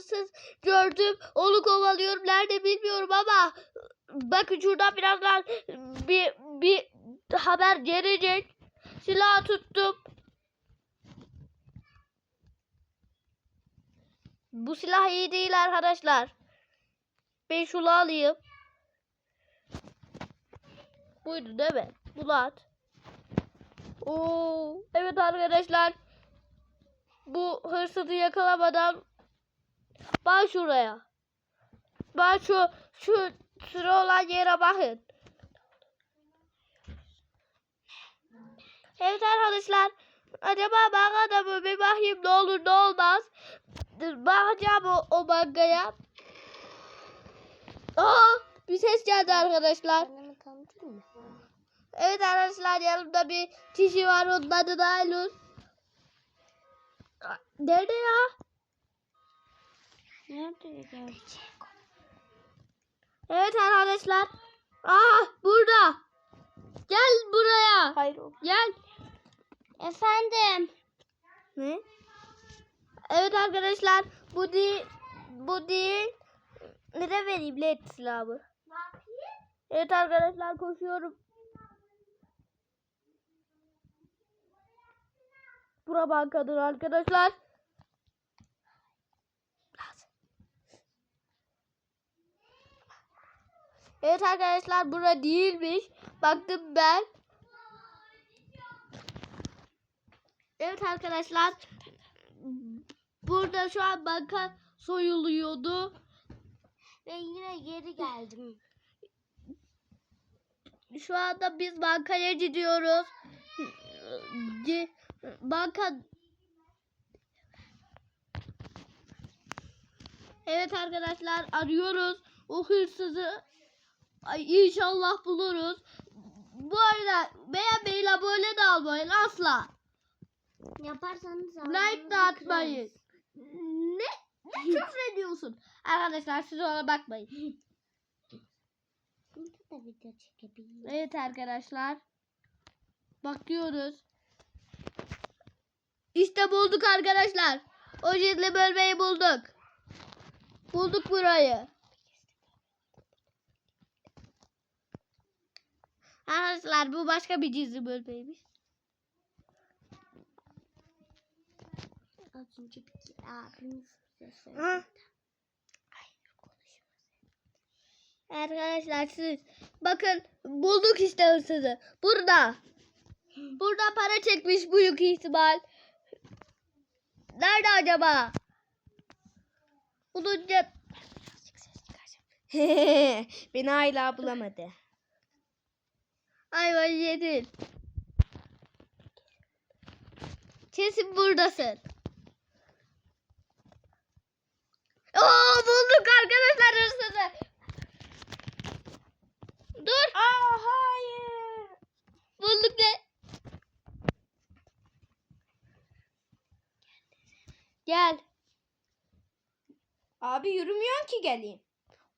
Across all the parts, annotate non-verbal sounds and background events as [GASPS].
hırsız gördüm. Onu kovalıyorum. Nerede bilmiyorum ama bakın şuradan birazdan bir bir haber gelecek. Silah tuttum. Bu silah iyi değil arkadaşlar. Ben şunu alayım. Buydu değil mi? Bunu at. Oo, evet arkadaşlar. Bu hırsızı yakalamadan ben şuraya. Ben şu şu sıra olan yere bakın. Evet arkadaşlar. Acaba bankada mı bir bakayım ne olur ne olmaz. Bakacağım o, o bankaya. Aa, bir ses geldi arkadaşlar. Evet arkadaşlar yanımda bir kişi var onun adı da Aylus. Nerede ya? Nerede geldi? Evet arkadaşlar. Aa burada. Gel buraya. Hayır o. Gel. Efendim. Ne? Evet arkadaşlar bu değil bu değil. Ne de vereyim led silahı. Evet arkadaşlar koşuyorum. Bura bankadır arkadaşlar. Evet arkadaşlar bura değilmiş. Baktım ben. Evet arkadaşlar. Burada şu an banka soyuluyordu. Ve yine geri geldim. Şu anda biz bankaya gidiyoruz. Banka Evet arkadaşlar arıyoruz o hırsızı. Ay inşallah buluruz. Bu arada beğenmeyin abone de olmayın asla. Yaparsanız Like de atmayın. Ne? Ne küfür ediyorsun? Arkadaşlar siz ona bakmayın. Burada da video çekebilirim. Evet arkadaşlar. Bakıyoruz. İşte bulduk arkadaşlar. O gizli bölmeyi bulduk. Bulduk burayı. Arkadaşlar bu başka bir gizli bölmeymiş. Az önce bir. Hı. Arkadaşlar siz bakın bulduk işte hırsızı. Burada. Burada para çekmiş büyük ihtimal. Nerede acaba? Bulunca [LAUGHS] Beni hala bulamadı. Ayva yedin. Kesin buradasın. Oo bulduk arkadaşlar hırsızı. Dur. Aa hayır. Bulduk ne? Gel. Abi yürümüyorsun ki geleyim.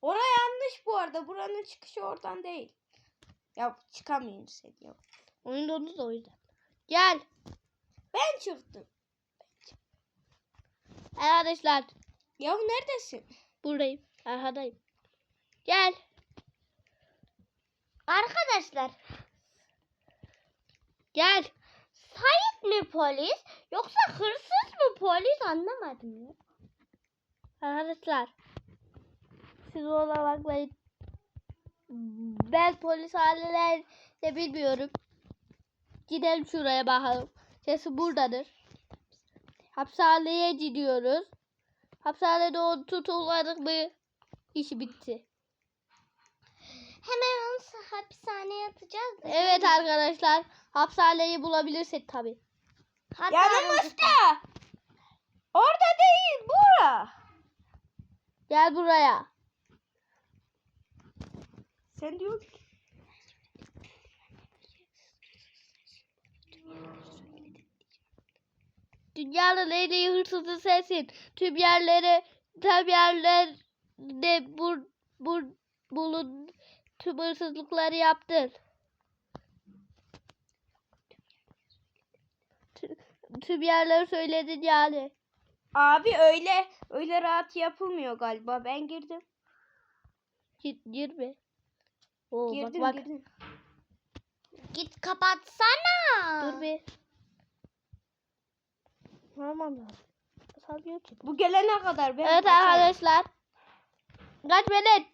Oraya yanlış bu arada. Buranın çıkışı oradan değil. Ya çıkamıyorum sen ya. Oyun dondu da o yüzden. Gel. Ben çıktım. Arkadaşlar Ya neredesin? buradayım. Arkadayım. Gel. Arkadaşlar Gel. Sait mi polis yoksa hırsız mı polis anlamadım ya. Arkadaşlar. Siz ona bakmayın. Ben polis haline de bilmiyorum. Gidelim şuraya bakalım. Sesi buradadır. Hapishaneye gidiyoruz. Hapishanede o tutukladık mı işi bitti. Hemen onu hapishaneye atacağız. Evet arkadaşlar. Hapishaneyi bulabilirsek tabi. Yanımızda. Orada değil bura. Gel buraya. Sen diyor ki. Dünyanın en iyi hırsızı sensin. Tüm yerleri, tüm yerlerde bur, bur, bulun, tüm hırsızlıkları yaptın. Tü- Tüm yerleri söyledin yani. Abi öyle öyle rahat yapılmıyor galiba. Ben girdim. Git girme. Oo, Girdim bak bak. girdim. Git kapatsana. Dur bir. Tamam ki. Bu gelene kadar ben Evet kaçarım. arkadaşlar. Kaç Velet.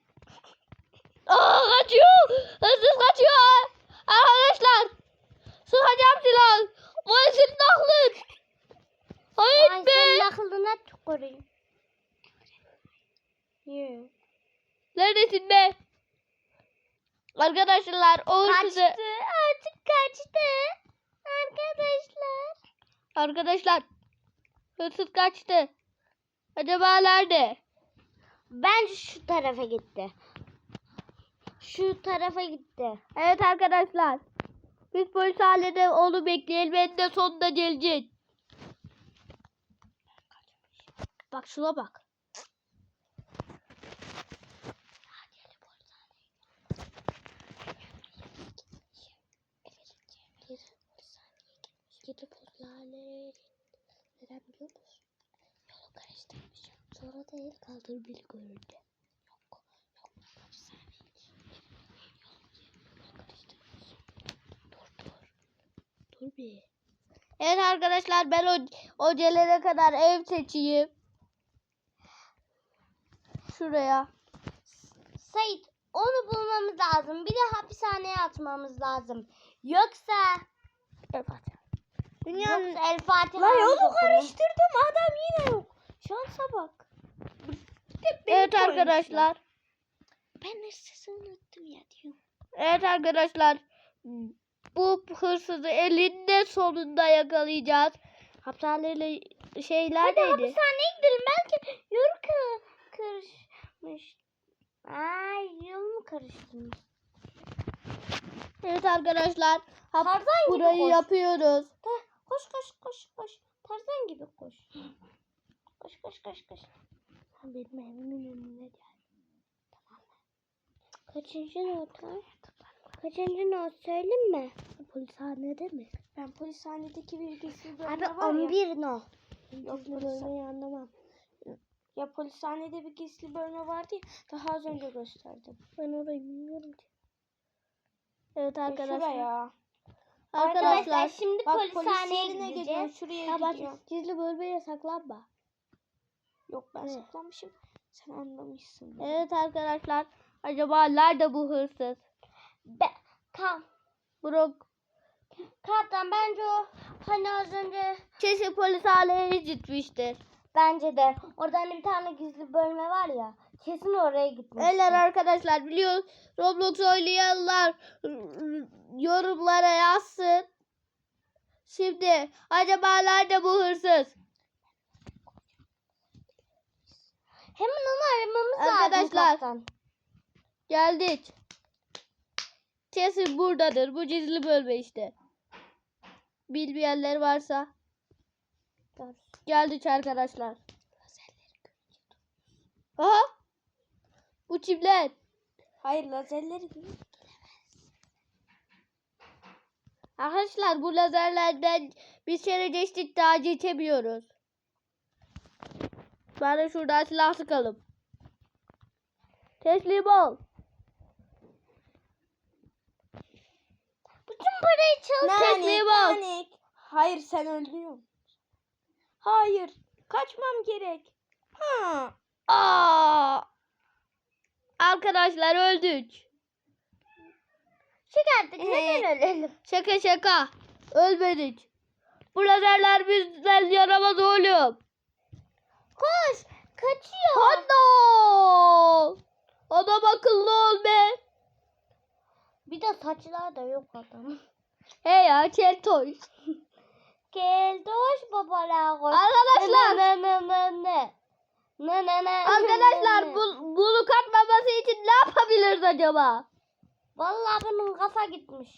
Aa kaçıyor. Hırsız kaçıyor. Arkadaşlar. Sıkacağım silah. Senin aklın. Hayır Ay be. senin aklına tüküreyim. Niye? Neredesin be? Arkadaşlar o hırsızı. Kaçtı. Artık kaçtı. Arkadaşlar. Arkadaşlar. Hırsız kaçtı. Acaba nerede? Bence şu tarafa gitti. Şu tarafa gitti. Evet arkadaşlar. Biz polis halinde onu bekleyelim. Ben de sonunda gelecek. Bak şuna bak. Gidip polislerle neden biliyor musun? Yolu karıştırmış. Sonra da el kaldır bir görüldü. Yok. Yok. Hapishaneymiş. Yolu karıştırmış. Dur dur. Dur bir. Evet arkadaşlar ben o, o gelene kadar ev seçeyim. Şuraya. Sait onu bulmamız lazım. Bir de hapishaneye atmamız lazım. Yoksa Evet. Dünyanın Yoksa El Fatiha. Lan yolu karıştırdım adam yine yok. Şansa bak. Evet arkadaşlar. Ben hırsızı unuttum ya diyorum. Evet arkadaşlar. Bu hırsızı elinde sonunda yakalayacağız. Hapishaneyle şeyler Hadi neydi? hapishaneye gidelim. Belki yol karışmış. Ay yol mu karıştırmış? Evet arkadaşlar. hap- Tarzan burayı yapıyoruz. Ta- koş koş koş koş. Tarzan gibi koş. Koş koş koş koş. Sen benim evimin önüne gel. Kaçıncı not var? Kaçıncı not söyleyeyim mi? Polishanede mi? Ben polishanedeki bilgisi Abi var ya. 11 not. Yok polis- bölmeyi anlamam. Ya polishanede bir gizli bölme vardı ya. Daha az önce gösterdim. Ben orayı bilmiyorum ki. Evet arkadaşlar. Şuraya. Arkadaşlar. şimdi Bak polishaneye polis gideceğiz. gidiyorum. Şuraya Ha bak gidiyorum. gizli bölmeye saklanma. Yok ben Ne? saklamışım. Sen anlamışsın. Evet arkadaşlar. Acaba nerede bu hırsız? Be Ka Brok. Kaptan bence o hani az önce Kesin polishaneye gitmiştir. bence de orada hani bir tane gizli bölme var ya kesin oraya gitmiş. Eller arkadaşlar biliyor Roblox oynayanlar yorumlara yazsın. Şimdi acaba nerede bu hırsız? Hemen onu aramamız lazım Arkadaşlar. Geldik. Kesin buradadır. Bu gizli bölme işte. Bilmeyenler varsa. Geldik arkadaşlar. Aha. Bu kimler? Hayır lazerleri gibi. Arkadaşlar bu lazerlerden bir kere geçtik daha geçemiyoruz. Bari şuradan silah sıkalım. Teslim ol. Bütün parayı çaldı. Teslim ol. panik. Hayır sen öldürüyorsun. Hayır. Kaçmam gerek. Ha. Aa! Arkadaşlar öldük. Çıkarttık Ee, neden ölelim? Şaka şaka. Ölmedik. Bu lazerler bizden yaramaz oğlum. Koş kaçıyor. Hadi. Adam akıllı ol be. Bir de saçlar da yok adam. Hey ya keltoş. Keldoş babalar. Arkadaşlar. Ne ne ne ne. Ne ne ne. Arkadaşlar bu, bunu katmaması için ne yapabiliriz acaba? Vallahi bunun kafa gitmiş.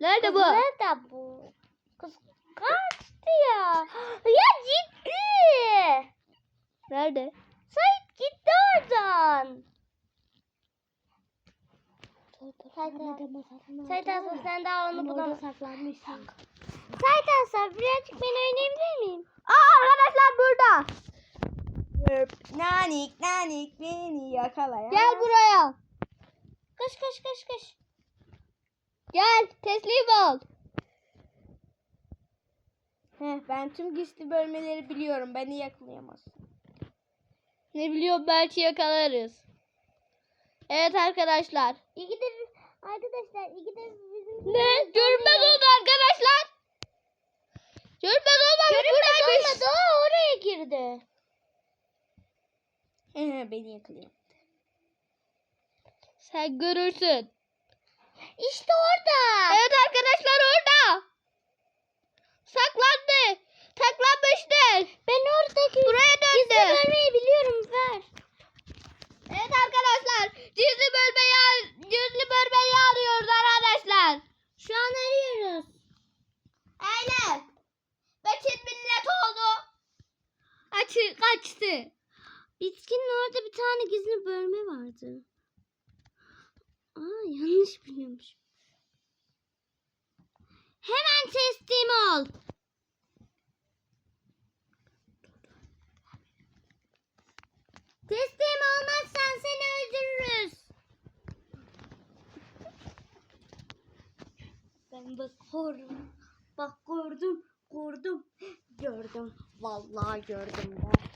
Nerede Kız bu? Nerede bu? Kız kaçtı ya. [GASPS] Ya gitti. Nerede? Sait gitti oradan. Sait Sait abla sen daha onu bulamazsın. saklanmışsın. Taytanslar birazcık ben oynayabilir miyim? Aa arkadaşlar burada. Nanik nanik beni yakala. Gel buraya. Kış kış kış kış. Gel teslim ol. Heh, ben tüm gizli bölmeleri biliyorum. Beni yakalayamazsın. Ne biliyorum belki yakalarız. Evet arkadaşlar. İki de arkadaşlar iki de bizim Ne? Görünmez oldu arkadaşlar. Görünmez olmamış buradaymış. olmadı o oraya girdi. Beni yakalıyor. Sen görürsün. İşte orada. Evet arkadaşlar orada. Saklandı. Saklanmıştır. Ben oradaki Buraya gizli döndü. bölmeyi biliyorum ver. Evet arkadaşlar. Gizli bölmeyi, gizli bölmeyi arıyoruz arkadaşlar. Şu an arıyoruz. Aynen. Bekir millet oldu. Açı, kaçtı. Bitkinin orada bir tane gizli bölme vardı. Aa yanlış biliyormuş. Hemen teslim ol. Teslim olmazsan seni öldürürüz. Ben bak kurdum. Bak gördüm, gördüm. Gördüm. Vallahi gördüm ben.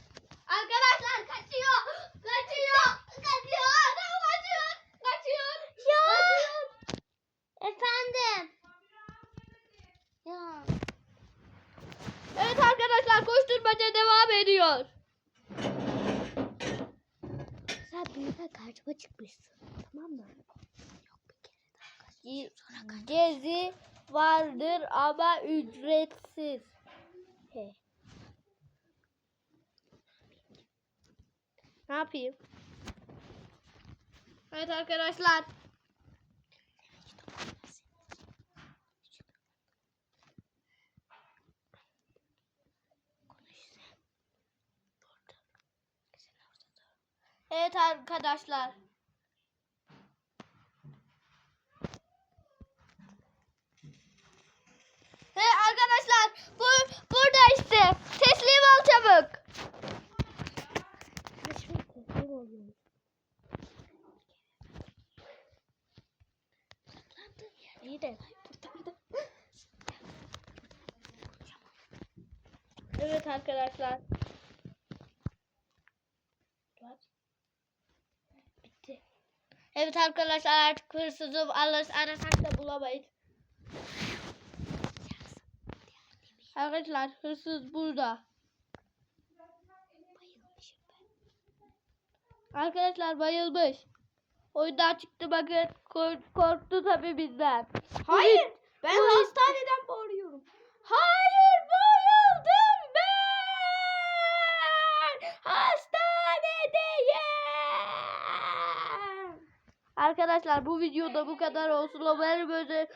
Arkadaşlar kaçıyor. Kaçıyor. Kaçıyor. Adam kaçıyor. Kaçıyor. Ya. Kaçıyor. Efendim. Ya. Evet arkadaşlar ediyor. Sen birden karşıma çıkmışsın. Tamam mı? Gezi vardır ama ücretsiz. He. Ne yapayım? Evet arkadaşlar. Evet arkadaşlar. He arkadaşlar bu burada işte. Teslim ol çabuk. İyi de. [LAUGHS] Evet arkadaşlar. Evet arkadaşlar artık hırsızı alırız arasak da bulamayız. Arkadaşlar hırsız burada. Arkadaşlar bayılmış. Oyundan çıktı bakın. Kork- korktu tabii bizden. Hayır. Ben Polis- hastaneden bağırıyorum. Hayır bayıldım ben. Hastanedeyim. Arkadaşlar bu videoda bu kadar olsun. Umarım böyle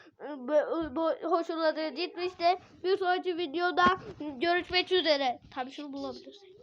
hoşunuza gitmiştir. Bir sonraki videoda görüşmek üzere. Tabii şunu bulabilirsek.